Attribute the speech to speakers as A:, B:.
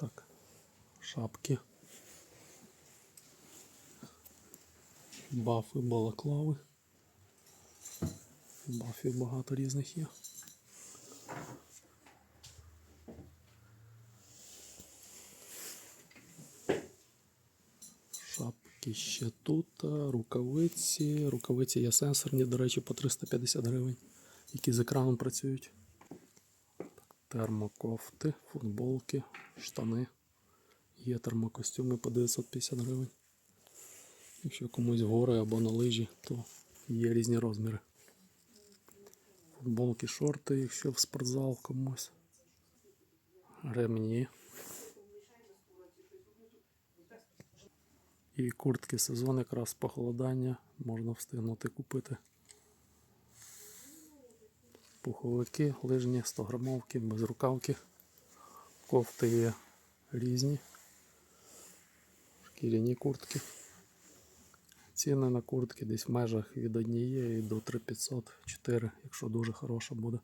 A: Так, шапки. Бафи, балаклави. Бафів багато різних є. Шапки ще тут, рукавиці. Рукавиці є сенсорні, до речі, по 350 гривень, які з екраном працюють. Термокофти, футболки, штани. Є термокостюми по 950 гривень. Якщо комусь в гори або на лижі, то є різні розміри. Футболки, шорти, якщо в спортзал комусь. Ремні. І куртки сезон якраз похолодання можна встигнути купити. Пуховики, лижні, 100 грамовки, безрукавки. Кофти є різні. Шкіряні куртки. Ціни на куртки десь в межах від однієї до 3500 4, якщо дуже хороша буде.